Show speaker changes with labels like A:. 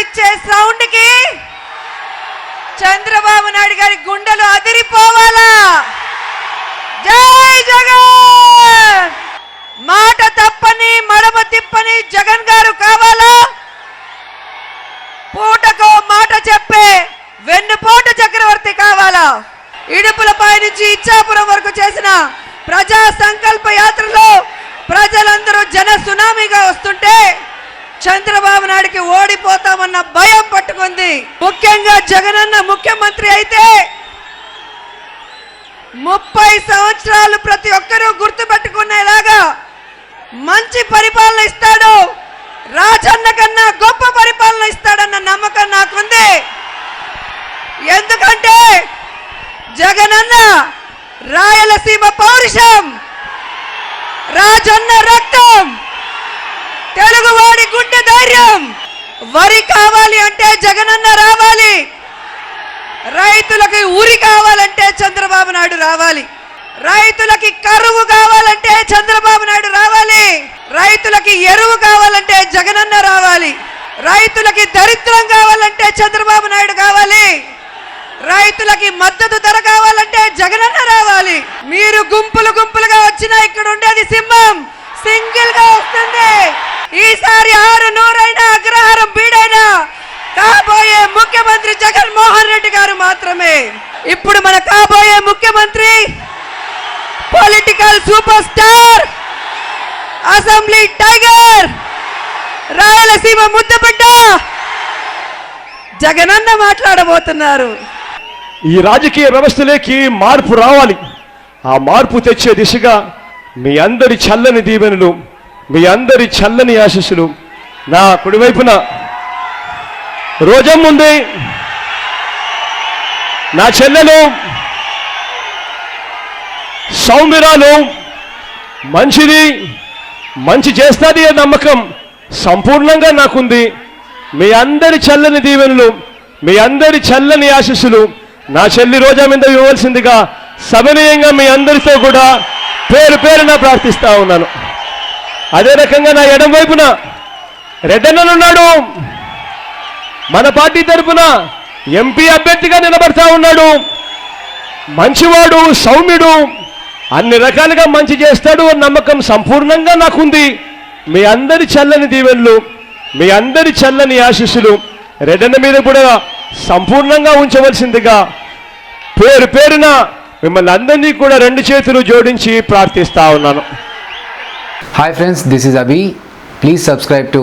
A: ఇచ్చే సౌండ్కి చంద్రబాబు నాయుడు గారి గుండెలు అదిరిపోవాలా? జై జగన్! మాట తప్పని మడమ తిప్పని జగన్ గారు కావాలా? పూటకో మాట చెప్పే వెన్నుపోటు చక్రవర్తి కావాలా? ఇడుపులపై నుంచి ఇచ్చాపురం వరకు చేసిన ప్రజా సంకల్ప యాత్రలో ప్రజలందరూ జన సునామీగా వస్తుంటే చంద్ర ఓడిపోతామన్న భయం పట్టుకుంది. ముఖ్యంగా జగనన్న ముఖ్యమంత్రి అయితే ముప్పై సంవత్సరాలు ప్రతి ఒక్కరూ గుర్తుపెట్టుకునేలాగా మంచి పరిపాలన ఇస్తాడు. రాజన్న కన్నా గొప్ప పరిపాలన ఇస్తాడన్న నమ్మకం నాకుంది. ఎందుకంటే జగనన్న రాయలసీమ పౌరుషం రాజన్న రక్తం తెలుగువాడి గుండె ధైర్యం. వరి కావాలి అంటే జగనన్న రావాలి. రైతులకి ఉరి కావాలంటే చంద్రబాబు నాయుడు రావాలి. రైతులకి కరువు కావాలంటే చంద్రబాబు నాయుడు రావాలి. రైతులకి ఎరువు కావాలంటే జగనన్న రావాలి. రైతులకి దరిద్రం కావాలంటే చంద్రబాబు నాయుడు కావాలి. రైతులకి మద్దతు ధర కావాలంటే జగనన్న రావాలి. మీరు గుంపులు గుంపులుగా వచ్చినా ఇక్కడ ఉండేది సింహం. సింగిల్గా వస్తుంది. ఈసారి ఆరు నూరైనా ముఖ్యమంత్రి జగన్మోహన్ రెడ్డి గారు మాత్రమే. ఇప్పుడు మన కాబోయే ముఖ్యమంత్రి political super star assembly tiger Rayalaseema ముద్దబిడ్డ Jagananna మాట్లాడబోతున్నారు.
B: ఈ రాజకీయ వ్యవస్థలోకి మార్పు రావాలి. ఆ మార్పు తెచ్చే దిశగా మీ అందరి చల్లని దీవెనలు మీ అందరి చల్లని ఆశీస్సులు నా కుడివైపున రోజం ఉంది. నా చెల్లెలు సౌమ్యరాలు మంచిది మంచి చేస్తుంది అనే నమ్మకం సంపూర్ణంగా నాకుంది. మీ అందరి చల్లని దీవెనలు మీ అందరి చల్లని ఆశీస్సులు నా చెల్లి రోజా మీద ఇవ్వవలసిందిగా సమనీయంగా మీ అందరితో కూడా పేరు పేరున ప్రార్థిస్తా ఉన్నాను. అదే రకంగా నా ఎడం వైపున రెడ్డన్ననున్నాడు. మన పార్టీ తరపున ఎంపీ అభ్యర్థిగా నిలబడతా ఉన్నాడు. మంచివాడు సౌమ్యుడు అన్ని రకాలుగా మంచి చేస్తాడు నమ్మకం సంపూర్ణంగా నాకుంది. మీ అందరి చల్లని దీవెనలు మీ అందరి చల్లని ఆశీస్సులు రెడ్డన మీద కూడా సంపూర్ణంగా ఉంచవలసిందిగా పేరు పేరున మిమ్మల్ని అందరినీ కూడా రెండు చేతులు జోడించి ప్రార్థిస్తా ఉన్నాను.
C: Hi friends this is Abhi please subscribe to